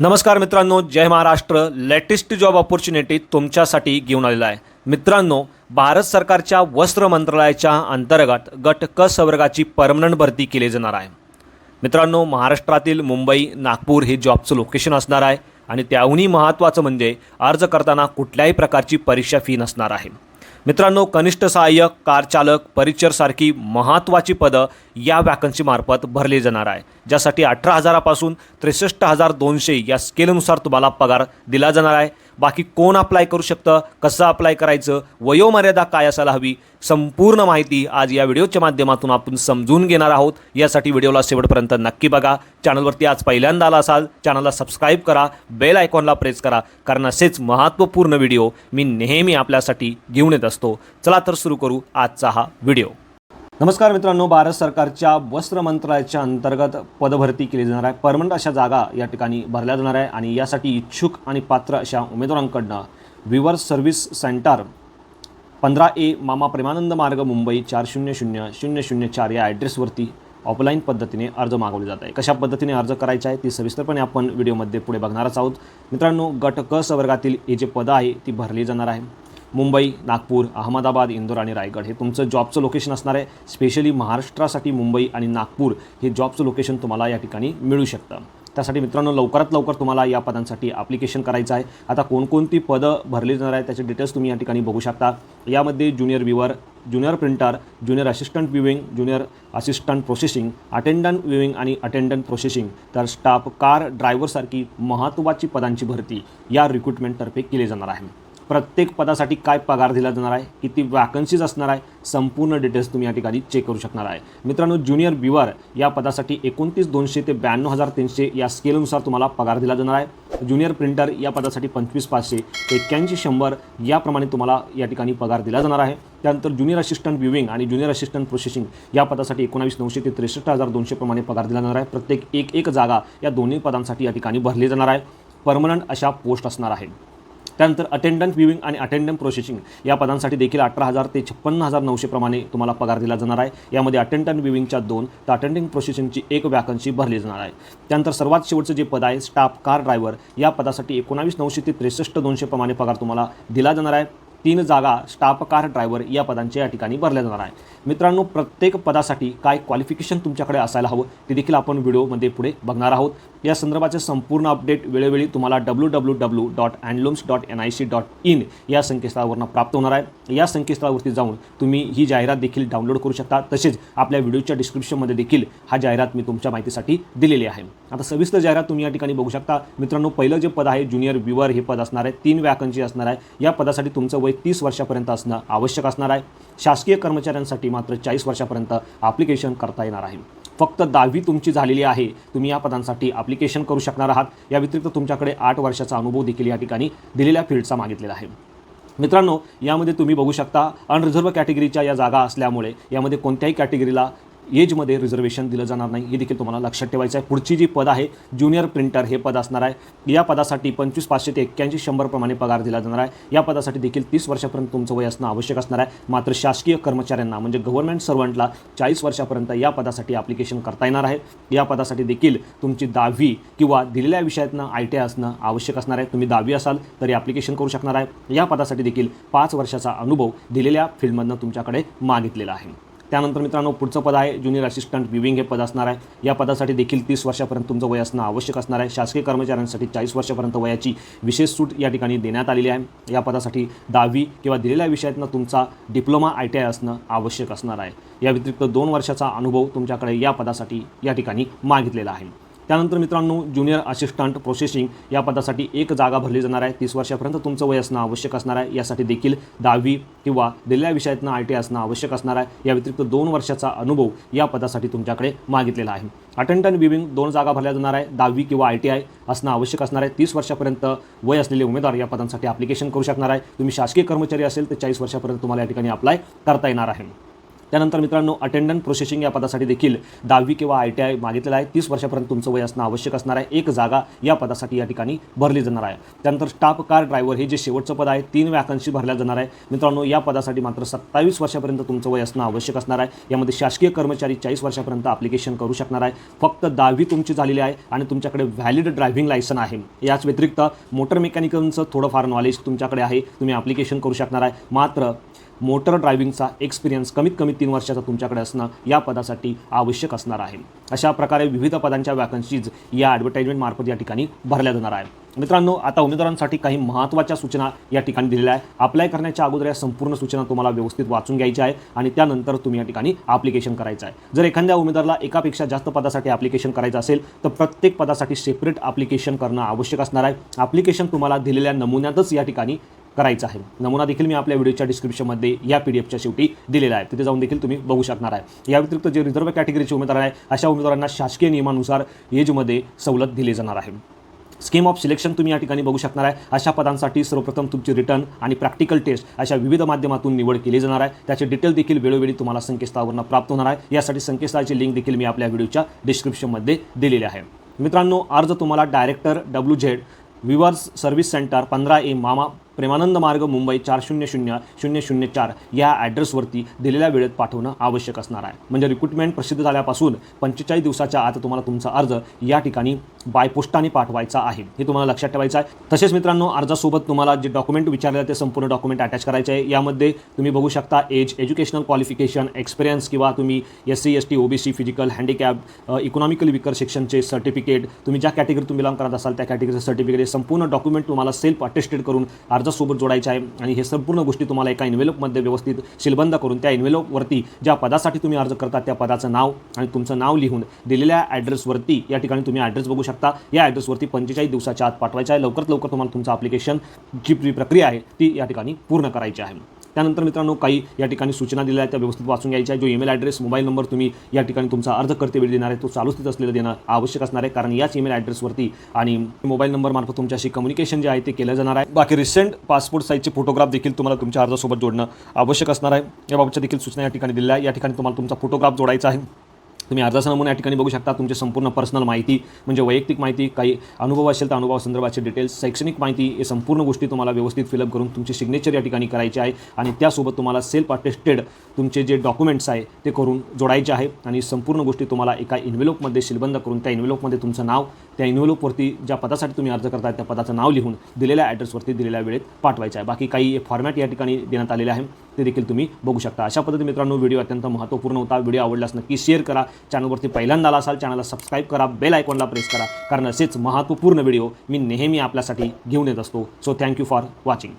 नमस्कार मित्रांनो जय महाराष्ट्र. लेटेस्ट जॉब ऑपॉर्च्युनिटी तुमच्यासाठी घेऊन आलेला आहे. मित्रांनो भारत सरकारच्या वस्त्र मंत्रालयाच्या अंतर्गत गट क संवर्गाची परमनंट भरती केली जाणार आहे. मित्रांनो महाराष्ट्रातील मुंबई नागपूर हे जॉबचं लोकेशन असणार आहे आणि त्याहूनही महत्त्वाचं म्हणजे अर्ज करताना कुठल्याही प्रकारची परीक्षा फी नसणार आहे. मित्रांनो कनिष्ठ सहाय्यक कार चालक परिचरसारखी महत्त्वाची पदं या वॅकन्सीमार्फत भरली जाणार आहे. ज्यासाठी अठरा हजारापासून त्रेसष्ट हजार दोनशे या स्केलनुसार तुम्हाला पगार दिला जाणार आहे. बाकी कोण अप्लाय करू शकतं कसं अप्लाय करायचं वयोमर्यादा काय असायला हवी संपूर्ण माहिती आज या व्हिडिओच्या माध्यमातून आपण समजून घेणार आहोत. यासाठी व्हिडिओला शेवटपर्यंत नक्की बघा. चॅनलवरती आज पहिल्यांदा आला असाल चॅनलला सबस्क्राईब करा बेल आयकॉनला प्रेस करा कारण असेच महत्त्वपूर्ण व्हिडिओ मी नेहमी आपल्यासाठी घेऊन येत असतो. चला तर सुरू करू आजचा हा व्हिडिओ. नमस्कार मित्रांनो भारत सरकारच्या वस्त्र मंत्रालयाच्या अंतर्गत पदभरती केली जाणार आहे. परमनंट अशा जागा या ठिकाणी भरल्या जाणार आहे आणि यासाठी इच्छुक आणि पात्र अशा उमेदवारांकडनं विवर सर्व्हिस सेंटर पंधरा ए मामा प्रेमानंद मार्ग मुंबई चार शून्य शून्य शून्य शून्य चार या ॲड्रेसवरती ऑफलाईन पद्धतीने अर्ज मागवले जात आहे. कशा पद्धतीने अर्ज करायचा आहे ती सविस्तरपणे आपण व्हिडिओमध्ये पुढे बघणारच आहोत. मित्रांनो गट क संवर्गातील हे जे पदं आहे ती भरली जाणार आहे. मुंबई नागपूर अहमदाबाद इंदोर आणि रायगड. हे तुमचं जॉबचं लोकेशन असणार आहे. स्पेशली महाराष्ट्रासाठी मुंबई आणि नागपूर हे जॉबचं लोकेशन तुम्हाला या ठिकाणी मिळू शकतं. त्यासाठी मित्रांनो लवकरात लवकर तुम्हाला या पदांसाठी ॲप्लिकेशन करायचं आहे. आता कोणकोणती पदं भरली जाणार आहे त्याचे डिटेल्स तुम्ही या ठिकाणी बघू शकता. यामध्ये junior weaver junior printer junior assistant weaving junior assistant processing attendant weaving आणि अटेंडंट प्रोसेसिंग तर स्टाफ कार ड्रायव्हरसारखी महत्त्वाची पदांची भरती या रिक्रुटमेंटतर्फे केली जाणार आहे. प्रत्येक पदासाठी काय पगार दिला जाणार आहे किती वॅकन्सीज असणार आहे संपूर्ण डिटेल्स तुम्ही या ठिकाणी चेक करू शकणार आहे. मित्रांनो ज्युनियर बिवर या पदासाठी एकोणतीस दोनशे ते ब्याण्णव हजार तीनशे या स्केलनुसार तुम्हाला पगार दिला जाणार आहे. ज्युनियर प्रिंटर या पदासाठी पंचवीस पाचशे एक्क्याऐंशी शंभर याप्रमाणे तुम्हाला या ठिकाणी पगार दिला जाणार आहे. त्यानंतर ज्युनियर असिस्टंट व्ह्यूविंग आणि ज्युनियर असिस्टंट प्रोसेसिंग या पदासाठी एकोणावीस नऊशे ते त्रेसष्ट हजार दोनशेप्रमाणे पगार दिला जाणार आहे. प्रत्येक एक एक जागा या दोन्ही पदांसाठी या ठिकाणी भरली जाणार आहे. परमनंट अशा पोस्ट असणार आहे त्यानंतर अटेंडंट व्ह्यूइंग आणि अटेंडंट प्रोसेसिंग या पदांसाठी देखील अठरा हजार ते छप्पन्न हजार नऊशे प्रमाणे तुम्हाला पगार दिला जाणार आहे. यामध्ये अटेंडंट विविंगच्या दोन तर अटेंडिंग प्रोसेसिंगची एक वॅकन्सी भरली जाणार आहे. त्यानंतर सर्वात शेवटचं जे पद आहे स्टाफ कार ड्रायव्हर या पदासाठी एकोणावीस नऊशे ते त्रेसष्ट दोनशे प्रमाणे पगार तुम्हाला दिला जाणार आहे. तीन जागा स्टाफ कार ड्रायव्हर या पदांच्या या ठिकाणी भरल्या जाणार आहे. मित्रांनो प्रत्येक पदासाठी काय क्वालिफिकेशन तुमच्याकडे असायला हवं ते देखील आपण व्हिडिओमध्ये पुढे बघणार आहोत. या संदर्भाचे संपूर्ण अपडेट वेळोवेळी तुम्हाला W W W dot handlooms dot N I C dot in या संकेतस्थळावरनं प्राप्त होणार आहे. या संकेतस्थळावरती जाऊन तुम्ही ही जाहिरात देखील डाउनलोड करू शकता. तसेच आपल्या व्हिडिओच्या डिस्क्रिप्शनमध्ये देखील हा जाहिरात मी तुमच्या माहितीसाठी दिलेली आहे. आता सविस्तर जाहिरात तुम्ही या ठिकाणी बघू शकता. मित्रांनो पहिलं जे पद आहे ज्युनियर विवर हे पद असणार आहे. तीन व्याकांची असणार आहे. या पदासाठी तुमचं वय तीस वर्षापर्यंत असणं आवश्यक असणार आहे. शासकीय कर्मचाऱ्यांसाठी मात्र चाळीस वर्षापर्यंत ॲप्लिकेशन करता येणार आहे. फक्त दहावी तुमची झालेली आहे. तुम्ही या पदांसाठी ॲप्लिकेशन करू शकणार आहात. या व्यतिरिक्त तुमच्याकडे आठ वर्षाचा अनुभव देखील या ठिकाणी दिलेल्या फील्डचा मागितलेला आहे. मित्रांनो यामध्ये तुम्ही बघू शकता अनरिझर्व कॅटेगरीच्या या जागा असल्यामुळे यामध्ये कोणत्याही कॅटेगरीला एजमध्ये रिझर्वेशन दिलं जाणार नाही. हे देखील तुम्हाला लक्षात ठेवायचं आहे. पुढची जी पद आहे ज्युनियर प्रिंटर हे पद असणार आहे. या पदासाठी पंचवीस पाचशे ते एक्क्याऐंशी शंभरप्रमाणे पगार दिला जाणार आहे. या पदासाठी देखील तीस वर्षापर्यंत तुमचं वय असणं आवश्यक असणार आहे. मात्र शासकीय कर्मचाऱ्यांना म्हणजे गव्हर्नमेंट सर्वंटला चाळीस वर्षापर्यंत या पदासाठी ॲप्लिकेशन करता येणार आहे. या पदासाठी देखील तुमची दहावी किंवा दिलेल्या विषयातनं आय टी आय असणं आवश्यक असणार आहे. तुम्ही दहावी असाल तरी ॲप्लिकेशन करू शकणार आहे. या पदासाठी देखील पाच वर्षाचा अनुभव दिलेल्या फील्डमधनं तुमच्याकडे मागितलेला आहे. त्यानंतर मित्रांनो पुढचं पद आहे ज्युनियर असिस्टंट विविंग हे पद असणार आहे. या पदासाठी देखील तीस वर्षापर्यंत तुमचं वय असणं आवश्यक असणार आहे. शासकीय कर्मचाऱ्यांसाठी चाळीस वर्षापर्यंत वयाची विशेष सूट या ठिकाणी देण्यात आलेली आहे. या पदासाठी दहावी किंवा दिलेल्या विषयातनं तुमचा डिप्लोमा आय टी आय असणं आवश्यक असणार आहे. या व्यतिरिक्त दोन वर्षाचा अनुभव तुमच्याकडे या पदासाठी या ठिकाणी मागितलेला आहे. त्यानंतर मित्रांनो ज्युनियर असिस्टंट प्रोसेसिंग या पदासाठी एक जागा भरली जाणार आहे. तीस वर्षापर्यंत तुमचं वय असणं आवश्यक असणार आहे. यासाठी देखील दहावी किंवा दिलेल्या विषयातनं आय टी असणं आवश्यक असणार आहे. या व्यतिरिक्त दोन वर्षाचा अनुभव या पदासाठी तुमच्याकडे मागितलेला आहे. अटेंडंट विविंग दोन जागा भरल्या जाणार आहे. दहावी किंवा आय टी आय असणं आवश्यक असणार आहे. तीस वर्षापर्यंत वय असलेले उमेदवार या पदांसाठी ॲप्लिकेशन करू शकणार आहे. तुम्ही शासकीय कर्मचारी असेल तर चाळीस वर्षापर्यंत तुम्हाला या ठिकाणी अप्लाय करता येणार आहे. त्यानंतर मित्रांनो अटेंडंट प्रोसेसिंग या पदासाठी देखील दहावी किंवा आय टी आय मागितलेलं आहे. तीस वर्षापर्यंत तुमचं वय असणं आवश्यक असणार आहे. एक जागा या पदासाठी या ठिकाणी भरली जाणार आहे. त्यानंतर स्टाफ कार ड्रायव्हर हे जे शेवटचं पद आहे तीन वॅकन्सी भरल्या जाणार आहे. मित्रांनो या पदासाठी मात्र सत्तावीस वर्षापर्यंत तुमचं वय असणं आवश्यक असणार आहे. यामध्ये शासकीय कर्मचारी चाळीस वर्षापर्यंत ॲप्लिकेशन करू शकणार आहे. फक्त दहावी तुमची झालेली आहे आणि तुमच्याकडे व्हॅलिड ड्रायव्हिंग लायसन आहे. याच व्यतिरिक्त मोटर मेकॅनिकलचं थोडंफार नॉलेज तुमच्याकडे आहे. तुम्ही ॲप्लिकेशन करू शकणार आहे. मात्र मोटर ड्रायव्हिंगचा एक्सपिरियन्स कमीत कमी तीन वर्षाचा तुमच्याकडे असणं या पदासाठी आवश्यक असणार आहे. अशा प्रकारे विविध पदांच्या वॅकन्सीज या ॲडव्हर्टाईजमेंटमार्फत या ठिकाणी भरल्या जाणार आहे मित्रांनो आता उमेदवारांसाठी काही महत्त्वाच्या सूचना या ठिकाणी दिलेल्या आहे अप्लाय करण्याच्या अगोदर या संपूर्ण सूचना तुम्हाला व्यवस्थित वाचून घ्यायच्या आहे आणि त्यानंतर तुम्ही या ठिकाणी ॲप्लिकेशन करायचं आहे. जर एखाद्या उमेदवाराला एकापेक्षा जास्त पदासाठी ॲप्लिकेशन करायचं असेल तर प्रत्येक पदासाठी सेपरेट ॲप्लिकेशन करणं आवश्यक असणार आहे. ॲप्लिकेशन तुम्हाला दिलेल्या नमुन्यातच या ठिकाणी करायचं आहे. नमुना देखील मी आपल्या व्हिडिओच्या डिस्क्रिप्शनमध्ये या पी डी एफच्या शेवटी दिलेला आहे. तिथे जाऊन देखील तुम्ही बघू शकणार आहे. या व्यतिरिक्त जे रिझर्व्ह कॅटेगरीचे उमेदवार आहे अशा उमेदवारांना शासकीय नियमानुसार एजमध्ये सवलत दिली जाणार आहे. स्कीम ऑफ सिलेक्शन तुम्ही या ठिकाणी बघू शकणार आहे. अशा पदांसाठी सर्वप्रथम तुमची रिटर्न आणि प्रॅक्टिकल टेस्ट अशा विविध माध्यमातून निवड केली जाणार आहे. त्याचे डिटेल देखील वेळोवेळी तुम्हाला संकेतस्थळावरून प्राप्त होणार आहे. यासाठी संकेतस्थळाची लिंक देखील मी आपल्या व्हिडिओच्या डिस्क्रिप्शनमध्ये दिलेली आहे. मित्रांनो अर्ज तुम्हाला director W Z weavers service centre पंधरा ए मामा प्रेमानंद मार्ग मुंबई चार शून्य शून्य शून्य शून्य चार या ॲड्रेसवरती दिलेल्या वेळेत पाठवणं आवश्यक असणार आहे. म्हणजे रिक्रुटमेंट प्रसिद्ध झाल्यापासून पंचेचाळीस दिवसाच्या आत तुम्हाला तुमचा अर्ज या ठिकाणी बायपोस्टाने पाठवायचा आहे. हे तुम्हाला लक्षात ठेवायचं आहे. तसेच मित्रांनो अर्जासोबत तुम्हाला जे डॉक्युमेंट विचारले ते संपूर्ण डॉक्युमेंट अटॅच करायचे आहे. यामध्ये तुम्ही बघू शकता एज एज्युकेशनल क्वालिफिकेशन एक्सपिरियन्स किंवा तुम्ही S C S T OBC physical handicap economically weaker सेक्शनचे सर्टिफिकेट तुम्ही ज्या कॅटेगरी तुम्ही बिलॉंग करत असाल त्या कॅटेगरीचं सर्टिफिकेट संपूर्ण डॉक्युमेंट तुम्हाला सेल्फ अटेस्टेड करून अर्जासोबत जोडायचे आहे. आणि हे संपूर्ण गोष्टी तुम्हाला एका इन्व्हेलपमध्ये व्यवस्थित शिलबंद करून त्या इन्व्हेलपवरती ज्या पदासाठी तुम्ही अर्ज करता त्या पदाचं नाव आणि तुमचं नाव लिहून दिलेल्या ॲड्रेसवरती या ठिकाणी तुम्ही ॲड्रेस बघू शकता. या ॲड्रेसवरती पंचेचाळीस दिवसाच्या आत पाठवायचं आहे. लवकरात लवकर तुम्हाला तुमचं ॲप्लिकेशन जी प्रक्रिया आहे ती या ठिकाणी पूर्ण करायची आहे. त्यानंतर मित्रांनो काही या ठिकाणी सूचना दिल्या आहेत त्या व्यवस्थित वाचून घ्यायच्या आहे जो ईमेल ॲड्रेस मोबाईल नंबर तुम्ही या ठिकाणी तुमचा अर्ज करते वेळी देणार आहे तो चालू स्थित असलेलं देणं आवश्यक असणार आहे. कारण याच ईमेल ॲड्रेसवरती आणि मोबाईल नंबरमार्फत तुमच्याशी कम्युनिकेशन जे आहे ते केलं जाणार आहे. बाकी रिसेंट पासपोर्ट साईजचे फोटोग्राफ देखील तुम्हाला तुमच्या अर्जासोबत जोडणं आवश्यक असणार आहे. याबाबतच्या देखील सूचना या ठिकाणी दिल्या या ठिकाणी तुम्हाला तुमचा फोटोग्राफ जोडायचा आहे. तुम्ही अर्जाचा नमुना या ठिकाणी बघू शकता. तुमची संपूर्ण पर्सनल माहिती म्हणजे वैयक्तिक माहिती काही अनुभव असेल तर अनुभवासंदर्भाचे डिटेल्स शैक्षणिक माहिती हे संपूर्ण गोष्टी तुम्हाला व्यवस्थित फिलअप करून तुमची सिग्नेचर या ठिकाणी करायची आहे. आणि त्यासोबत तुम्हाला सेल्फ अटेस्टेड तुमचे जे डॉक्युमेंट्स आहे ते करून जोडायचे आहे. आणि संपूर्ण गोष्टी तुम्हाला एका इन्व्हेलोपमध्ये शिलबंद करून त्या इन्व्हेलोपमध्ये तुमचं नाव त्या इन्व्हलोपवरती ज्या पदासाठी तुम्ही अर्ज करताय त्या पदाचं नाव लिहून दिलेल्या ॲड्रेसवरती दिलेल्या वेळेत पाठवायचं आहे. बाकी काही फॉर्मॅट या ठिकाणी देण्यात आलेले आहे. ते देखील तुम्ही बघू शकता. अशा पद्धतीने मित्रांनो व्हिडिओ अत्यंत महत्त्वपूर्ण होता. व्हिडिओ आवडल्यास नक्की शेअर करा. चॅनलवरती पहिल्यांदा आला असाल चॅनलला सबस्क्राईब करा. बेल आयकॉनला प्रेस करा. कारण असेच महत्त्वपूर्ण व्हिडिओ मी नेहमी आपल्यासाठी घेऊन येत असतो. So thank you for watching